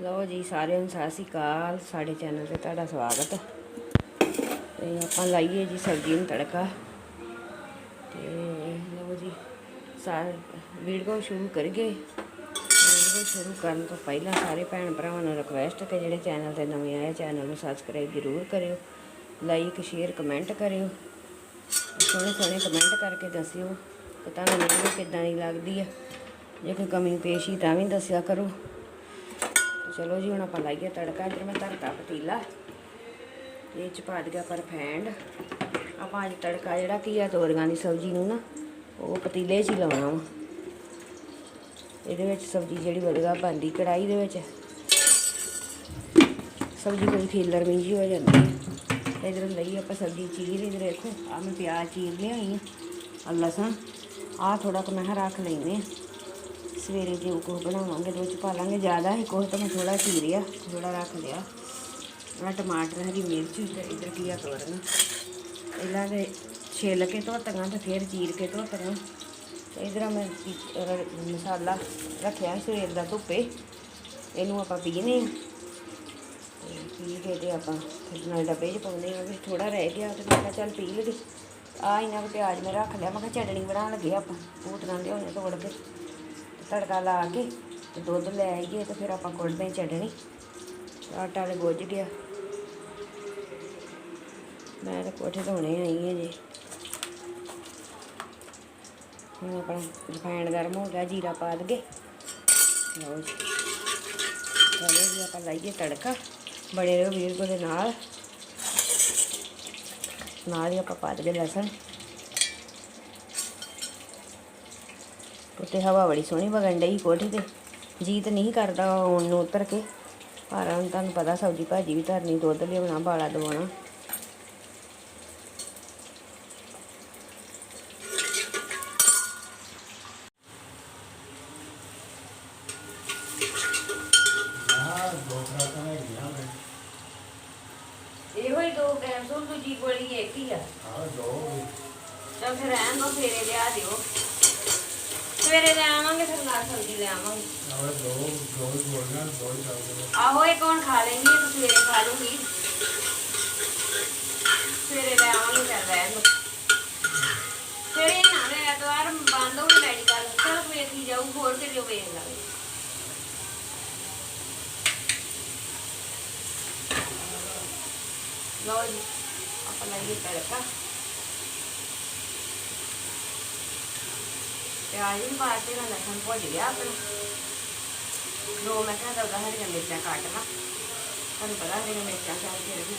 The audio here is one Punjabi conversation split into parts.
ਲਓ ਜੀ, ਸਾਰਿਆਂ ਨੂੰ ਸਤਿ ਸ਼੍ਰੀ ਅਕਾਲ। ਸਾਡੇ ਚੈਨਲ ਤੇ ਤੁਹਾਡਾ ਸਵਾਗਤ। ਤੇ ਆਪਾਂ ਲਾਈਏ ਜੀ ਸਬਜ਼ੀ ਨੂੰ ਤੜਕਾ। ਤੇ ਲਓ ਜੀ, ਸਾਰੇ ਵੀਡੀਓ ਸ਼ੁਰੂ ਕਰੀਏ। ਵੀਡੀਓ ਸ਼ੁਰੂ ਕਰਨ ਤੋਂ ਪਹਿਲਾਂ ਸਾਰੇ ਭੈਣ ਭਰਾਵਾਂ ਨੂੰ ਰਿਕਵੈਸਟ ਕਿ ਜਿਹੜੇ ਚੈਨਲ ਤੇ ਨਵੇਂ ਆਏ, ਚੈਨਲ ਨੂੰ ਸਬਸਕ੍ਰਾਈਬ ਜ਼ਰੂਰ ਕਰਿਓ। ਲਾਈਕ ਸ਼ੇਅਰ ਕਮੈਂਟ ਕਰਿਓ। ਸੋਹਣੇ ਸੋਹਣੇ ਕਮੈਂਟ ਕਰਕੇ ਦੱਸਿਓ ਕਿ ਤੁਹਾਨੂੰ ਵੀਡੀਓ ਕਿੱਦਾਂ ਦੀ ਲੱਗਦੀ ਹੈ ਜੇ ਕੋਈ ਕਮੀ ਪੇਸ਼ੀ ਤਾਂ ਵੀ ਦੱਸਿਆ ਕਰੋ। ਚਲੋ ਜੀ, ਹੁਣ ਆਪਾਂ ਲਾਈਏ ਤੜਕਾ। ਇੱਧਰ ਮੈਂ ਧਰਤਾ ਪਤੀਲਾ। ਇਹ ਚ ਪਾ ਦਿਆ ਪਰਫੈਂਡ ਆਪਾਂ ਅੱਜ ਤੜਕਾ ਜਿਹੜਾ ਘੀਆ ਤੋਰੀਆਂ ਦੀ ਸਬਜ਼ੀ ਨੂੰ ਨਾ, ਉਹ ਪਤੀਲੇ 'ਚ ਹੀ ਲਾਉਣਾ ਵਾ। ਇਹਦੇ ਵਿੱਚ ਸਬਜ਼ੀ ਜਿਹੜੀ ਵਧੀਆ ਬਣਦੀ ਕੜਾਈ ਦੇ ਵਿੱਚ। ਸਬਜ਼ੀ ਕੋਈ ਖੀਲਰ ਮਿੰਜੀ ਹੋ ਜਾਂਦੀ। ਹੈ ਇਧਰ ਲਈ ਆਪਾਂ ਸਬਜ਼ੀ ਚੀਰ, ਇਧਰ ਦੇਖੋ ਆ ਮੈਂ ਪਿਆਜ਼ ਚੀਰ ਲਿਆਈ ਆ, ਆਹ ਲਸਣ। ਆ ਥੋੜਾ ਕੁ ਮੈਂ ਰੱਖ ਲੈਨੇ ਆ। ਸਵੇਰੇ ਜੋ ਕੋ ਬਣਾਵਾਂਗੇ ਤੇ ਉਹ ਚ ਪਾ ਲਾਂਗੇ, ਜ਼ਿਆਦਾ ਹੀ ਕੁਛ ਤਾਂ ਮੈਂ ਥੋੜਾ ਚੀਰਿਆ ਥੋੜਾ ਰੱਖ ਲਿਆ। ਆ ਟਮਾਟਰ ਹਰੀ ਮਿਰਚ ਤੇ ਇਧਰ ਕੀਆ ਤੋੜਨਾ। ਇਹਨਾਂ ਦੇ ਛਿੱਲ ਕੇ ਧੋਤੀਆਂ ਤੇ ਫਿਰ ਚੀਰ ਕੇ ਧੋਤੀਆਂ। ਤੇ ਇਧਰ ਮੈਂ ਮਸਾਲਾ ਰੱਖਿਆ ਸਵੇਰ ਦਾ ਧੁੱਪੇ। ਇਹਨੂੰ ਆਪਾਂ ਪੀਨੇ ਆ। ਪੀ ਕੇ ਤੇ ਆਪਾਂ ਫਿਰ ਨਾਲ ਡੱਬੇ 'ਚ ਪਾਉਂਦੇ ਆ। ਵੀ ਥੋੜਾ ਰਹਿ ਗਿਆ ਤੇ ਮੈਂ ਕਿਹਾ ਚੱਲ ਪੀ ਲਈਏ। ਆ ਇਹਨਾਂ ਕੁ ਪਿਆਜ਼ ਮੈਂ ਰੱਖ ਲਿਆ। ਮੈਂ ਕਿਹਾ ਚਟਣੀ ਬਣਾਉਣ ਲੱਗੇ ਆਪਾਂ। ਭੂਤਨਾਂ ਲਿਆਉਣੇ ਤੋੜ ਕੇ। ਤੜਕਾ ਲਾ ਕੇ ਤੇ ਦੁੱਧ ਲੈ ਆਈਏ ਤੇ ਫਿਰ ਆਪਾਂ ਕੁੱਟਦੇ ਹਾਂ ਆਟਾ ਤੇ ਗੁੱਝ ਗਿਆ। ਮੈਂ ਤਾਂ ਕੋਠੇ ਧੋਣੇ ਆਈ ਹਾਂ ਜੀ। ਹੁਣ ਆਪਣਾ ਰਿਫਾਈਂਡ ਗਰਮ ਹੋ ਗਿਆ, ਜੀਰਾ ਪਾ ਦਗੇ ਲਓ ਜੀ। ਚਲੋ ਜੀ, ਆਪਾਂ ਲਾਈਏ ਤੜਕਾ। ਬੜੇ ਰਹੋ ਵੀਰ ਕੋ ਦੇ ਨਾਲ। ਨਾਲ ਹੀ ਆਪਾਂ ਪਾ ਦਗੇ ਲਸਣ। ਉੱਤੇ ਹਵਾ ਬੜੀ ਸੋਹਣੀ ਵਗਣ ਡਈ ਕੋਠੀ ਤੇ। ਜੀਤ ਨਹੀਂ ਕਰਦਾ ਆਉਣ ਨੂੰ ਉਤਰ ਕੇ। ਪਰ ਹੁਣ ਤੁਹਾਨੂੰ ਪਤਾ ਸਬਜ਼ੀ ਭਾਜੀ ਵੀ ਧਰਨੀ, ਦੁੱਧ ਲਿਆਉਣਾ ਬਾਲਾ ਦਵਾਉਣਾ ਇਹੋ ਹੀ ਦੋ ਕੈਪਸੂਲ ਦੂਜੀ ਗੋਲੀ ਇੱਕ ਹੀ ਆ ਚਲ ਫਿਰ ਰਹਿਣ ਦੋ ਫੇਰੇ ਲਿਆ ਦਿਓ ਸਵੇਰੇ ਲੈ ਆਵਾਂਗੇ ਫਿਰ ਨਾਲ ਸਬਜ਼ੀ ਲੈ ਆਵਾਂਗੇ ਆਹੋ ਇਹ ਕੌਣ ਖਾ ਲੈਂਦੀ ਹੈ ਤੇ ਸਵੇਰੇ ਖਾ ਲੂੰਗੀ ਸਵੇਰੇ ਲੈ ਆਵਾਂਗੇ ਚੱਲ ਰਹਿਣ ਦੋ ਸਵੇਰੇ ਨਾ ਲੈ ਐਤਵਾਰ ਬੰਦ ਹੋ ਮੈਡੀਕਲ ਚਲ ਵੇਖੀ ਜਾਊ ਹੋਰ ਤੇ ਲਿਓ ਵੇਖ ਲਾਂਗੇ ਲਓ ਜੀ ਆਪਾਂ ਲਾਈਏ ਤੜਕਾ ਪਿਆਜ਼ ਵੀ ਪਾ ਕੇ ਨਾ ਲਸਣ ਭੁੱਜ ਗਿਆ ਆਪਣਾ ਦੋ ਮੈਂ ਕਿਹਾ ਦਊਗਾ ਹਰੀਆਂ ਮਿਰਚਾਂ ਕੱਟ ਲਾ। ਤੁਹਾਨੂੰ ਪਤਾ ਹਰੀਆਂ ਮਿਰਚਾਂ ਚਾਹ ਕੇ ਵੀ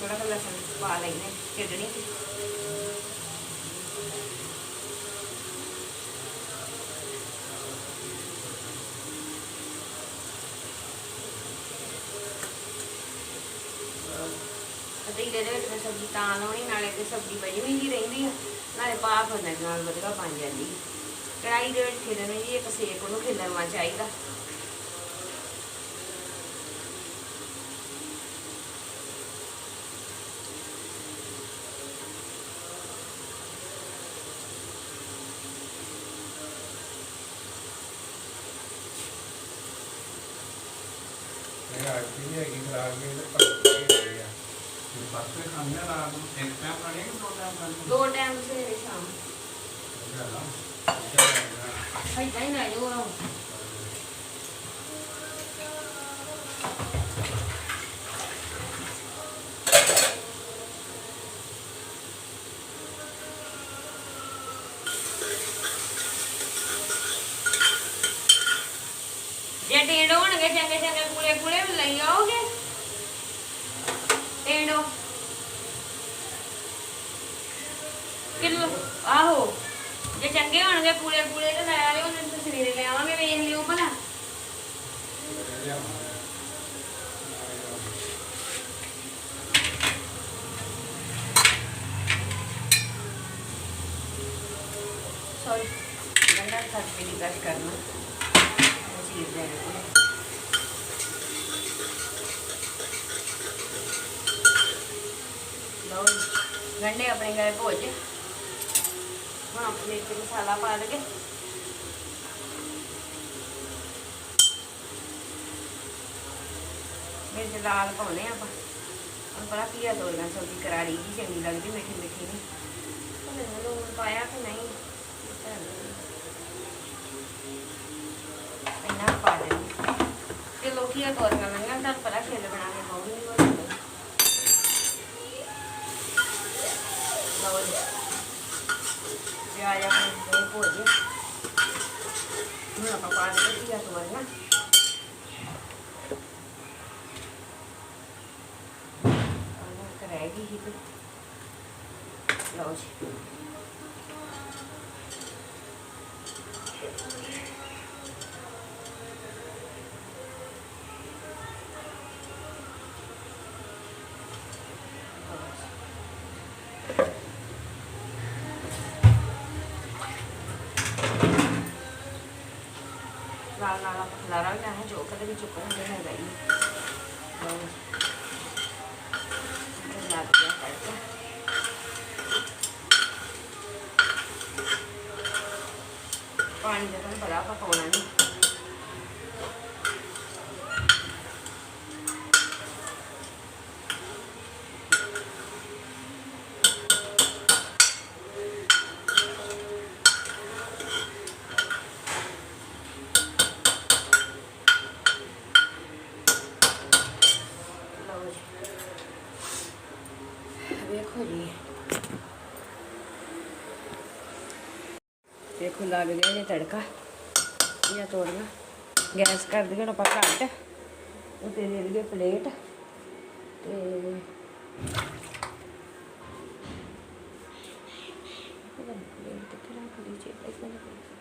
ਥੋੜਾ ਜਿਹਾ ਲਸਣ ਪਾ ਲੈਣੇ ਚਟਣੀ। ਚ ਪਤੀਲੇ ਦੇ ਵਿੱਚ ਮੈਂ ਸਬਜ਼ੀ ਤਾਂ ਲਾਉਣੀ, ਨਾਲੇ ਤੇ ਸਬਜ਼ੀ ਬਣੀ ਵੀ ਨਹੀਂ ਰਹਿੰਦੀ ਆ। ਨਾਲੇ ਭਾਫ ਹੁੰਦਾ ਨਾਲ ਵਧੀਆ ਬਣ ਜਾਂਦੀ। ਆ। ਕੜਾਹੀ ਦੇ ਵਿੱਚ ਖਿਲਰਨੀ ਜੀ ਇੱਕ ਸੇਕ ਉਹਨੂੰ ਖਿਲਰਨਾ ਚਾਹੀਦਾ। ਦੋ ਟਾਈਮ ਸਵੇਰੇ ਸ਼ਾਮ ਏਦਾਂ ਹੀ ਨਾ ਜੋ ਜੇ ਟੇਂਡ ਹੋਣਗੇ ਚੰਗੇ ਚੰਗੇ ਕੂਲੇ ਕੂਲੇ ਵੀ ਲਈ ਆਓਗੇ ਟੇਂਡੋ ਕਿਲੋ ਆਹੋ ਜੇ ਚੰਗੇ ਹੋਣਗੇ ਕੂਲੇ ਕੂਲੇ ਤੇ ਲੈ ਆਇਓ ਉਹਨਾਂ ਨੂੰ ਸਵੇਰੇ ਲੈ ਆਵਾਂਗੇ ਵੇਖ ਲਿਓ ਭਲਾ। ਸੌਰੀ ਗੰਡਾ ਕਰਕੇ ਦੀ ਗੱਲ ਕਰਨਾ। ਚੀਰ ਦੇ ਲਓ ਜੀ, ਗੰਢੇ ਆਪਣੇ ਗਏ ਭੋਜ। ਹੁਣ ਆਪਣੇ ਵਿੱਚ ਮਸਾਲਾ ਪਾ ਲਗੇ। ਮਿਰਚ ਲਾਲ ਪਾਉਣੇ ਆਪਾਂ। ਹੁਣ ਪਤਾ ਕੀ ਆ ਦੋਲਾਂ ਸਬਜ਼ੀ ਕਰਾਰੀ ਜੀ ਚੰਗੀ ਲੱਗਦੀ, ਮਿੱਠੀ ਮਿੱਠੀ ਨਹੀਂ ਮੈਨੂੰ ਲੂਣ ਪਾਇਆ ਕਿ ਨਹੀਂ ਪਤਾ ਨਹੀਂ। ਇੰਨਾ ਪਾ ਦੇ ਤੇ ਲੋਕੀ ਆ ਤੋਰੀਆਂ ਲੰਗਾਂ ਤਾਂ ਪਤਾ ਖੇਲ ਬਣਾ ਕੇ ਬਹੁਤ ਨਹੀਂ ਬਣਦੇ ਲਓ ਜੀ ਪਿਆਜ਼ ਆਪਣੇ ਦੇ ਭੁੱਜ ਹੁਣ ਆਪਾਂ ਪਾ ਦੇ ਧੀਆ ਤੋਰੀਆਂ ਆਹ ਰਹਿ ਗਈ ਸੀ ਤੇ ਲਓ ਜੀ ਨਾਲ ਨਾਲ ਆਪਾਂ ਖਲਾਰਾ ਵੀ ਲੈਣਾ ਜੋ ਕਦੇ ਵੀ ਚੁੱਕਣਾ ਹੁੰਦਾ ਹੈਗਾ ਪਾਣੀ ਦਾ ਤੁਹਾਨੂੰ ਪਤਾ ਆਪਾਂ ਪਾਉਣਾ ਨਹੀਂ ਲਓ ਜੀ ਵੇਖੋ ਜੀ ਵੇਖੋ ਲੱਗ ਗਿਆ ਜੇ ਤੜਕਾ। ਇਹ ਤੋੜਨਾ। ਗੈਸ ਕਰ ਦਿਓ ਹੁਣ ਆਪਾਂ ਘੱਟ। ਉੱਤੇ ਦੇ ਲਈਏ ਪਲੇਟ। ਤੇ ਪਲੇਟ ਕਿੱਥੇ ਰੱਖ ਲਈ ਜੀ ਇੱਥੇ ਰੱਖ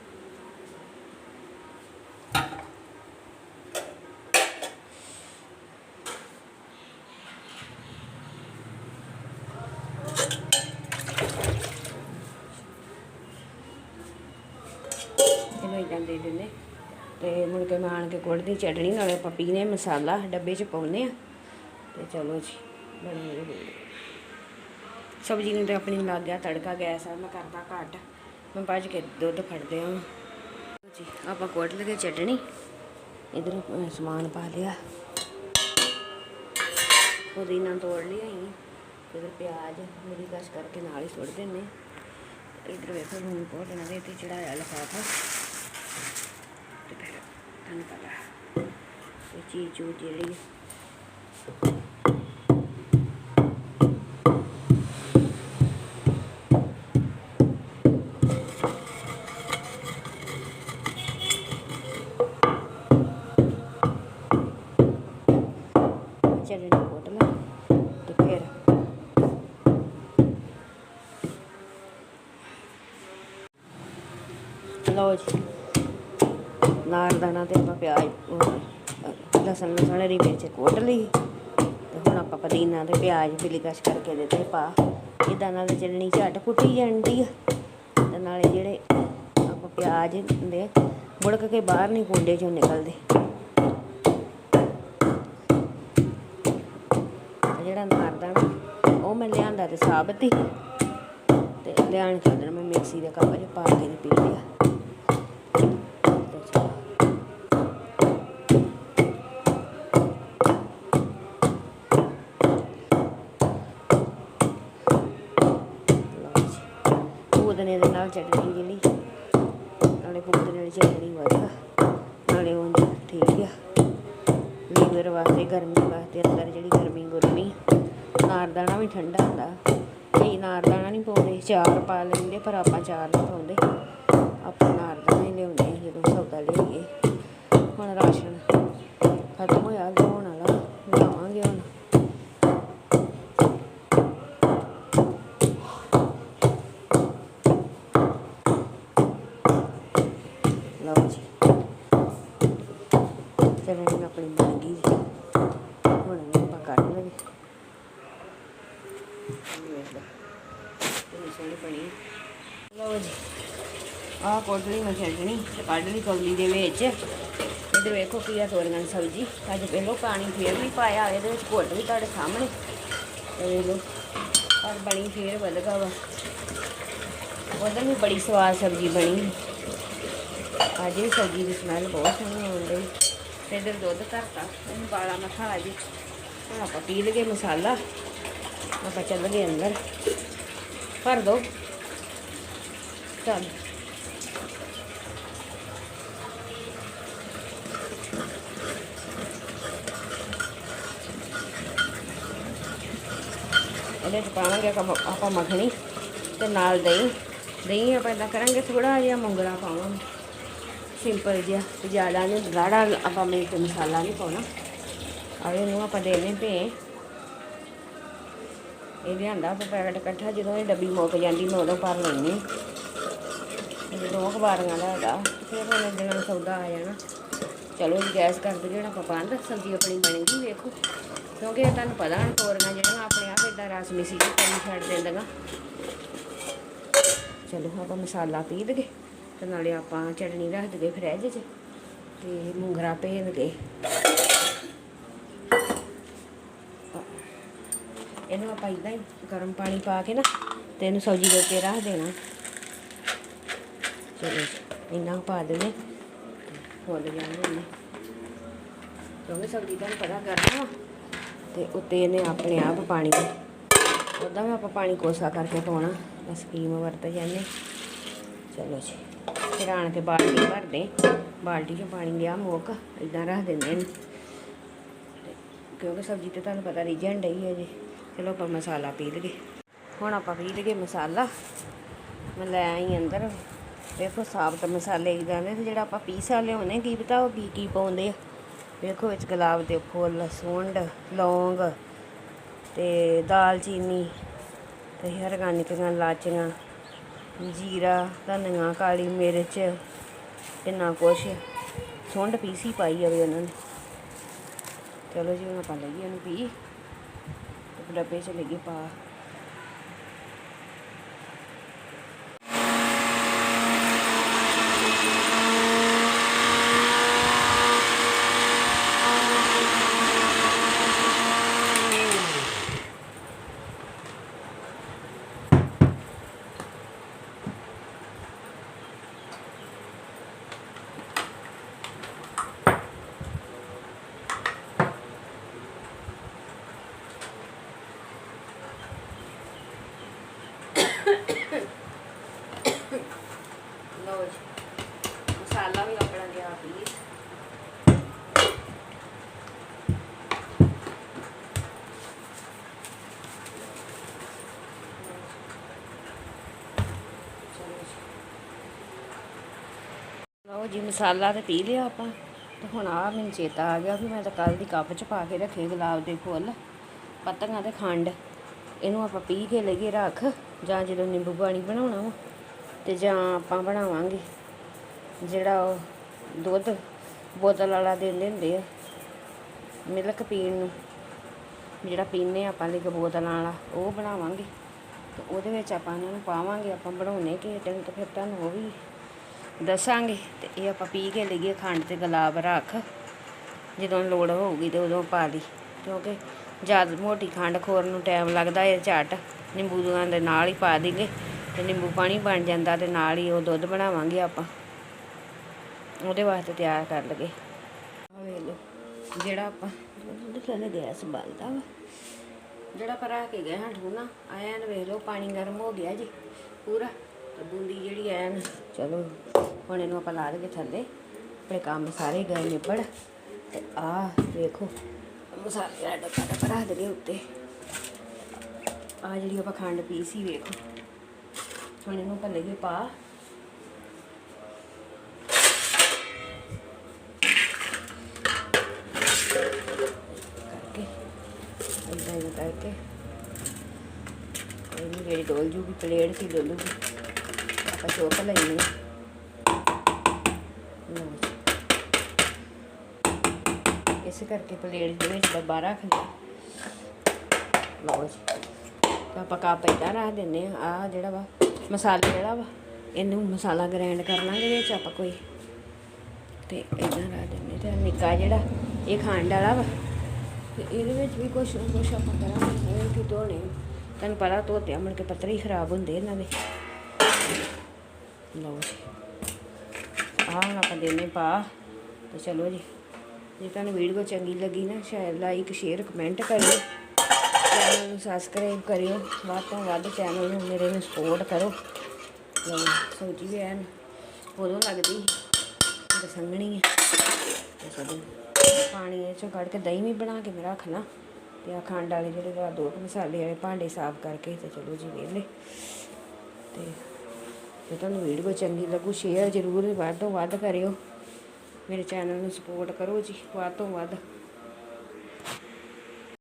ਇਦਾਂ ਦੇ ਦਿੰਦੇ। ਤੇ ਮੁੜ ਕੇ ਮੈਂ ਆਣ ਕੇ ਗੁੜ ਦੀ ਚਟਣੀ ਨਾਲੇ ਆਪਾਂ ਪੀਨੇ ਮਸਾਲਾ, ਡੱਬੇ 'ਚ ਪਾਉਨੇ ਆ। ਤੇ ਚਲੋ ਜੀ ਬਣੀ ਸਬਜ਼ੀ ਨੂੰ ਤੇ ਆਪਣੀ ਲੱਗ ਗਿਆ ਤੜਕਾ, ਗੈਸ ਆ, ਮੈਂ ਕਰਦਾ ਘੱਟ। ਮੈਂ ਭੱਜ ਕੇ ਦੁੱਧ ਫੜਦੇ ਆ। ਜੀ, ਆਪਾਂ ਕੋਟ ਲਗੇ ਚਟਣੀ ਇਧਰ ਸਮਾਨ ਪਾ ਲਿਆ। ਪੁਦੀਨਾ ਤੋੜ ਲਿਆ ਹੀ ਇਧਰ ਪਿਆਜ਼, ਮੇਰੀ ਕਸ਼ ਕਰਕੇ ਨਾਲ ਹੀ ਸੁੱਟ ਦਿੰਨੇ ਇਧਰ ਵੇਖੋ, ਲੂਣ ਪਾਉਣਾ ਦੇ ਤੇ ਚੜਾਇਆ ਲਫਾਫਾ। ਤੇ ਫਿਰ ਤੁਹਾਨੂੰ ਪਤਾ ਇਹ ਚੀਜ਼ ਚੂਜ਼ ਜਿਹੜੀ ਨਾਰਦਾਣਾ ਤੇ ਆਪਾਂ ਪਿਆਜ਼ ਲਸਣ ਲਸਣ ਸਾਰੇ ਹਰੀ ਮਿਰਚ ਕੋਟ ਲਈ। ਤੇ ਹੁਣ ਆਪਾਂ ਪੁਦੀਨਾ ਤੇ ਪਿਆਜ਼ ਬਿਲੀ ਕਸ਼ ਕਰਕੇ ਦਿੱਤੇ ਪਾ। ਇਦਾਂ ਨਾਲ ਚਲਣੀ ਝੱਟ ਕੁੱਟੀ ਜਾਂਦੀ ਆ। ਤੇ ਨਾਲੇ ਜਿਹੜੇ ਆਪਾਂ ਪਿਆਜ਼ ਹੁੰਦੇ ਮੁੜਕ ਕੇ ਬਾਹਰ ਨਹੀਂ ਕੁੰਡੇ ਚੋਂ ਨਿਕਲਦੇ। ਤੇ ਜਿਹੜਾ ਨਾਰਦਾਣਾ ਉਹ ਮੈਂ ਲਿਆਂਦਾ ਤੇ ਸਾਬਤ ਹੀ। ਤੇ ਲਿਆਣ ਕੇ ਉਧਰ ਮੈਂ ਮਿਕਸੀ ਦੇ ਕੱਪ 'ਚ ਪਾ ਕੇ ਪੀ ਲਿਆ। ਪੂਦਨੇ ਦੇ ਨਾਲ ਚਟਣੀ ਜਿਹੜੀ ਨਾਲੇ ਪੂਦਨੇ ਵਾਲੀ ਚਟਣੀ ਵਧੀਆ ਨਾਲੇ ਉਹ ਠੀਕ ਆ। ਲੀਵਰ ਵਾਸਤੇ ਗਰਮੀ ਵਾਸਤੇ ਅੰਦਰ ਜਿਹੜੀ ਗਰਮੀ ਗੁਰਮੀ। ਨਾਰਦਾਣਾ ਵੀ ਠੰਡਾ ਹੁੰਦਾ। ਕਈ ਨਾਰਦਾਣਾ ਨਹੀਂ ਪਾਉਂਦੇ। ਚਾਰ ਪਾ ਲੈਂਦੇ, ਪਰ ਆਪਾਂ ਚਾਰ ਨਹੀਂ ਪਾਉਂਦੇ। ਆਪਾਂ ਨਾਰਦਾਣਾ ਹੀ ਲਿਆਉਂਦੇ ਹਾਂ ਜਦੋਂ ਸੌਦਾ ਲਿਆਈਏ ਹੁਣ ਰਾਸ਼ਨ ਖਤਮ ਹੋਇਆ ਲਿਆਉਣ ਵਾਲਾ ਲਿਆਵਾਂਗੇ ਹੁਣ। ਲਓ ਜੀ। ਚਟਣੀ ਆਪਣੀ ਬਣ ਗਈ ਹੁਣ ਇਹਨੂੰ ਆਪਾਂ ਕੱਢ ਲਵਾਂਗੇ ਵੇਖ ਲਓ ਸੋਹਣੀ ਬਣੀ ਲਓ ਜੀ। ਆਹ ਕੋਟਲੀ ਮੈਂ ਚਟਣੀ ਤੇ ਕੱਢ ਕੌਲੀ ਦੇ ਵਿੱਚ। ਇਹਦੇ ਵੇਖੋ ਕੀ ਆ ਤੋਰੀਆਂ ਦੀ ਸਬਜ਼ੀ। ਅੱਜ ਪਹਿਲੋਂ ਪਾਣੀ ਫੇਰ ਵੀ ਪਾਇਆ, ਇਹਦੇ ਵਿੱਚ ਘੁੱਟ ਵੀ ਤੁਹਾਡੇ ਸਾਹਮਣੇ। ਇਹ ਵੇਖ ਲਓ, ਪਰ ਬਣੀ ਫੇਰ ਵਧਗਾ ਵਾ। ਉਹਦੇ ਵੀ ਬੜੀ ਸਵਾਦ ਸਬਜ਼ੀ ਬਣੀ। ਅੱਜ ਵੀ ਸਬਜ਼ੀ ਦੀ ਸਮੈਲ ਬਹੁਤ ਸੋਹਣੀ ਆਉਂਦੀ ਡਈ। ਤੇ ਇੱਧਰ ਦੁੱਧ ਧਰਤਾ, ਇਹਨੂੰ ਬਾਲਾ ਮਖਾ ਜੀ ਹੁਣ ਆਪਾਂ ਪੀ ਲਈਏ ਮਸਾਲਾ। ਆਪਾਂ ਚੱਲ ਗਏ ਅੰਦਰ। ਭਰ ਦੋ। ਚੱਲ। ਇਹਦੇ ਚ ਪਾਵਾਂਗੇ ਆਪਾਂ ਆਪਾਂ ਮੱਖਣੀ ਤੇ ਨਾਲ ਦਹੀਂ। ਦਹੀਂ ਆਪਾਂ ਇਦਾਂ ਕਰਾਂਗੇ ਥੋੜਾ ਜਿਹਾ ਮੁੰਗਰਾ ਪਾਵਾਂਗੇ। ਸਿੰਪਲ ਜਿਹਾ ਜ਼ਿਆਦਾ ਨਹੀਂ ਗਾੜਾ ਆਪਾਂ ਮਿਰਚ ਮਸਾਲਾ ਨਹੀਂ ਪਾਉਣਾ। ਆ ਇਹਨੂੰ ਆਪਾਂ ਦੇਣੇ ਪਏ ਇਹ ਲਿਆਂਦਾ ਆਪਾਂ ਪੈਕਟ ਇਕੱਠਾ, ਜਦੋਂ ਇਹ ਡੱਬੀ ਮੁੱਕ ਜਾਂਦੀ ਮੈਂ ਉਦੋਂ ਭਰ ਲੈਣੀ ਦੋ ਅਖਬਾਰੀਆਂ ਦਾ ਹੈਗਾ, ਫਿਰ ਹੁਣ ਦਿਨਾਂ ਸੌਦਾ ਆ ਜਾਣਾ। ਚਲੋ ਗੈਸ ਕਰ ਦਿਓ, ਜਿਹੜਾ ਆਪਾਂ ਬੰਦ ਸਬਜ਼ੀ ਆਪਣੀ ਬਣੇਗੀ ਵੇਖੋ। ਕਿਉਂਕਿ ਤੁਹਾਨੂੰ ਪਤਾ ਹਨ ਤੋਰੀਆਂ ਜਿਹੜੀਆਂ ਆਪਣੇ ਆਪ ਇਦਾਂ ਰਸ ਮਿਸੀ ਜੀ ਪਾਣੀ ਛੱਡ ਦਿੰਦੀਆਂ ਚਲੋ ਆਪਾਂ ਮਸਾਲਾ ਪੀ ਦਗੇ ਤੇ ਨਾਲੇ ਆਪਾਂ ਚਟਨੀ ਰੱਖ ਦਗੇ ਫਰਿੱਜ 'ਚ ਤੇ ਮੁੰਗਰਾ ਭੇਜ ਕੇ ਇਹਨੂੰ ਆਪਾਂ ਇਦਾਂ ਹੀ ਗਰਮ ਪਾਣੀ ਪਾ ਕੇ ਨਾ ਤੇ ਇਹਨੂੰ ਸਬਜ਼ੀ ਦੇ ਉੱਤੇ ਰੱਖ ਦੇਣਾ। ਚਲੋ ਜੀ, ਇੰਨਾ ਪਾ ਦੇਣੇ ਫੁੱਲ ਜਾਣੇ ਇਹਨੇ ਕਿਉਂਕਿ ਸਬਜ਼ੀ ਤੁਹਾਨੂੰ ਪਤਾ ਕਰਨਾ ਤੇ ਉੱਤੇ ਇਹਨੇ ਆਪਣੇ ਆਪ ਪਾਣੀ ਉਦਾਂ ਵੀ ਆਪਾਂ ਪਾਣੀ ਕੋਸਾ ਕਰਕੇ ਪਾਉਣਾ ਬਸ ਸਕੀਮ ਵਰਤ ਜਾਂਦੇ। ਚਲੋ ਜੀ, ਫਿਰ ਆਣ ਕੇ ਬਾਲਟੀ ਭਰਦੇ ਬਾਲਟੀ 'ਚ ਪਾਣੀ ਗਿਆ ਮੋਕ ਇਦਾਂ ਰੱਖ ਦਿੰਦੇ ਨੇ। ਕਿਉਂਕਿ ਸਬਜ਼ੀ ਤੇ ਤੁਹਾਨੂੰ ਪਤਾ ਰੀਜਨ ਡਈ ਹੈ ਜੀ, ਚਲੋ ਆਪਾਂ ਮਸਾਲਾ ਪੀ ਲਈਏ ਹੁਣ ਆਪਾਂ ਪੀ ਲਈਏ ਮਸਾਲਾ। ਮੈਂ ਲੈ ਆਈ ਅੰਦਰ। ਵੇਖੋ ਸਾਬਤ ਮਸਾਲੇ ਇਦਾਂ ਨੇ ਜਿਹੜਾ ਆਪਾਂ ਪੀਸਾ ਲਿਆਉਨੇ ਕੀ ਪਤਾ ਉਹ ਕੀ ਕੀ ਪਾਉਂਦੇ ਆ। ਵੇਖੋ ਵਿੱਚ ਗੁਲਾਬ ਦੇ ਫੁੱਲ, ਸੁੰਡ, ਲੌਂਗ। ਤੇ ਦਾਲਚੀਨੀ ਤੇ ਹਰਗਾਨਿਕੀਆਂ ਲਾਚੀਆਂ ਜੀਰਾ, ਧਨੀਆ, ਕਾਲੀ ਮਿਰਚ, ਇੰਨਾ ਕੁਛ। ਸੁੰਡ ਪੀਸੀ ਪਾਈ ਹੋਵੇ ਉਹਨਾਂ ਨੇ। ਚਲੋ ਜੀ ਹੁਣ ਆਪਾਂ ਲਈਏ ਇਹਨੂੰ ਪੀ। ਡੱਬੇ ਚ ਲਈਏ ਪਾ। ਲੋ ਜੀ। ਮਸਾਲਾ ਵੀ ਆਪਣਾ ਗਿਆ ਪੀਸ। ਲਓ ਜੀ, ਮਸਾਲਾ ਤੇ ਪੀ ਲਿਆ ਆਪਾਂ। ਤੇ ਹੁਣ ਆ ਮੈਨੂੰ ਚੇਤਾ ਆ ਗਿਆ ਵੀ ਮੈਂ ਤਾਂ ਕੱਲ ਦੀ ਕੱਪ ਚ ਪਾ ਕੇ ਰੱਖੇ ਗੁਲਾਬ ਦੇ ਫੁੱਲ। ਪੱਤੀਆਂ ਤੇ ਖੰਡ। ਇਹਨੂੰ ਆਪਾਂ ਪੀ ਕੇ ਲਈਏ ਰੱਖ। ਜਾਂ ਜਦੋਂ ਨਿੰਬੂ ਪਾਣੀ ਬਣਾਉਣਾ ਵਾ, ਤੇ ਜਾਂ ਆਪਾਂ ਬਣਾਵਾਂਗੇ। ਜਿਹੜਾ ਉਹ ਦੁੱਧ ਬੋਤਲ ਵਾਲਾ ਦਿੰਦੇ ਹੁੰਦੇ ਆ, ਮਿਲਕ ਪੀਣ ਨੂੰ। ਜਿਹੜਾ ਪੀਨੇ ਆਪਾਂ ਲਈ ਬੋਤਲਾਂ ਵਾਲਾ, ਉਹ ਬਣਾਵਾਂਗੇ। ਤੇ ਉਹਦੇ ਵਿੱਚ ਆਪਾਂ ਇਹਨਾਂ ਨੂੰ ਪਾਵਾਂਗੇ, ਆਪਾਂ ਬਣਾਉਣੇ ਕਿ ਦਿਨ ਤੇ ਫਿਰ ਤੁਹਾਨੂੰ ਉਹ ਵੀ ਦੱਸਾਂਗੇ। ਤੇ ਇਹ ਆਪਾਂ ਪੀ ਕੇ ਲਈਏ, ਖੰਡ ਤੇ ਗੁਲਾਬ ਰੱਖ। ਜਦੋਂ ਲੋੜ ਹੋਊਗੀ ਤੇ ਉਦੋਂ ਪਾ ਲਈ। ਕਿਉਂਕਿ ਜਦ ਮੋਟੀ ਖੰਡ ਖੋਰ ਨੂੰ ਟਾਈਮ ਲੱਗਦਾ ਇਹ ਝਟ ਨਿੰਬੂ ਦੀਆਂ ਦੇ ਨਾਲ ਹੀ ਪਾ ਦੇਈਏ ਤੇ ਨਿੰਬੂ ਪਾਣੀ ਬਣ ਜਾਂਦਾ ਤੇ ਨਾਲ ਹੀ ਉਹ ਦੁੱਧ ਬਣਾਵਾਂਗੇ ਆਪਾਂ। ਉਹਦੇ ਵਾਸਤੇ ਤਿਆਰ ਕਰ ਲਗੇ ਆ ਵੇਖ ਜਿਹੜਾ ਆਪਾਂ ਦੁੱਧ ਥੱਲੇ ਗੈਸ ਬਲਦਾ ਵਾ। ਜਿਹੜਾ ਪਰ ਆ ਕੇ ਗਏ ਹਾਂ ਠੂਨਾ ਆਇਆ ਨਾ ਵੇਖ ਲੋ ਪਾਣੀ ਗਰਮ ਹੋ ਗਿਆ ਜੀ, ਪੂਰਾ। ਤੇ ਬੂੰਦੀ ਜਿਹੜੀ ਐ ਨਾ ਚਲੋ ਹੁਣ ਇਹਨੂੰ ਆਪਾਂ ਲਾ ਦੇਗੇ ਥੱਲੇ। ਆਪਣੇ ਕੰਮ ਸਾਰੇ ਗਏ ਨਿਬੜ। ਤੇ ਆ ਵੇਖੋ ਮਸਾਲੇ ਦਾ ਡੱਬਾ ਡੱਬਾ ਰੱਖ ਦੇਗੇ ਉੱਤੇ। ਆ ਜਿਹੜੀ ਆਪਾਂ ਖੰਡ ਪੀਸੀ ਵੇਖੋ। ਹੁਣ ਇਹਨੂੰ ਆਪਾਂ ਲਈਏ ਪਾ। ਕਰਕੇ ਇਦਾਂ ਹੀ ਕਰਕੇ। ਇਹਨੂੰ ਜਿਹੜੀ ਡੋਲ ਜੂਗੀ, ਪਲੇਟ ਸੀ ਡੋਲੂਗੀ। ਆਪਾਂ ਚੋਕ ਲੈਣੀ ਲਓ ਇਸ ਕਰਕੇ ਪਲੇਟ ਦੇ ਵਿੱਚ ਡੱਬਾ ਰੱਖ ਲਿਆ ਲਓ ਜੀ, ਤਾਂ ਆਪਾਂ ਕੱਪ ਏਦਾਂ ਰੱਖ ਦਿੰਦੇ ਆ ਆ ਜਿਹੜਾ ਵਾ, ਮਸਾਲਾ ਜਿਹੜਾ ਵਾ, ਇਹਨੂੰ ਮਸਾਲਾ ਗ੍ਰਾਈਂਡ ਕਰ ਲਾਂਗੇ ਵਿੱਚ ਆਪਾਂ ਕੋਈ। ਤੇ ਇਦਾਂ ਰੱਖ ਦਿੰਦੇ ਤੇ ਆਹ ਨਿੱਕਾ ਜਿਹੜਾ, ਇਹ ਖਾਣ ਵਾਲਾ ਵਾ, ਤੇ ਇਹਦੇ ਵਿੱਚ ਵੀ ਕੁਛ ਨਾ ਕੁਛ ਆਪਾਂ ਕਰਾਂਗੇ। ਇਹ ਕਿ ਧੋਣੇ ਤੁਹਾਨੂੰ ਪਤਾ ਧੋਤੇ ਮੁੜ ਕੇ ਪੱਤਰ ਹੀ ਖਰਾਬ ਹੁੰਦੇ ਇਹਨਾਂ ਦੇ। ਲਓ ਜੀ, ਆਹ ਹੁਣ ਆਪਾਂ ਦੇਣੇ ਪਾ। ਤੇ ਚਲੋ ਜੀ ਜੇ ਤੁਹਾਨੂੰ ਵੀਡੀਓ ਚੰਗੀ ਲੱਗੀ ਨਾ, ਸ਼ਾਇਦ ਲਾਈਕ ਸ਼ੇਅਰ ਕਮੈਂਟ ਕਰਿਓ। ਚੈਨਲ ਨੂੰ ਸਬਸਕ੍ਰਾਈਬ ਕਰਿਓ। ਵੱਧ ਤੋਂ ਵੱਧ ਚੈਨਲ ਨੂੰ ਮੇਰੇ ਨੂੰ ਸਪੋਰਟ ਕਰੋ। ਲਓ, ਸੋਚੀ ਵੀ ਐਨ ਉਦੋਂ ਲੱਗਦੀ ਤੇ ਸੰਗਣੀ ਹੈ ਤੇ ਪਾਣੀ ਇਹ ਚੋਂ ਕੱਢ ਕੇ ਦਹੀਂ ਵੀ ਬਣਾ ਕੇ ਮੈਂ ਰੱਖ ਲਾਂ ਤੇ ਆ ਖੰਡ ਵਾਲੇ ਜਿਹੜੇ ਵਾ, ਦੋ ਮਸਾਲੇ ਵਾਲੇ ਭਾਂਡੇ ਸਾਫ਼ ਕਰਕੇ ਤੇ ਚਲੋ ਜੀ ਵੇਲੇ ਤੇ ਜੇ ਤੁਹਾਨੂੰ ਵੀਡੀਓ ਚੰਗੀ ਲੱਗੂ ਸ਼ੇਅਰ ਜ਼ਰੂਰ ਵੱਧ ਤੋਂ ਵੱਧ ਕਰਿਓ। ਮੇਰੇ ਚੈਨਲ ਨੂੰ ਸਪੋਰਟ ਕਰੋ ਜੀ ਵੱਧ ਤੋਂ ਵੱਧ।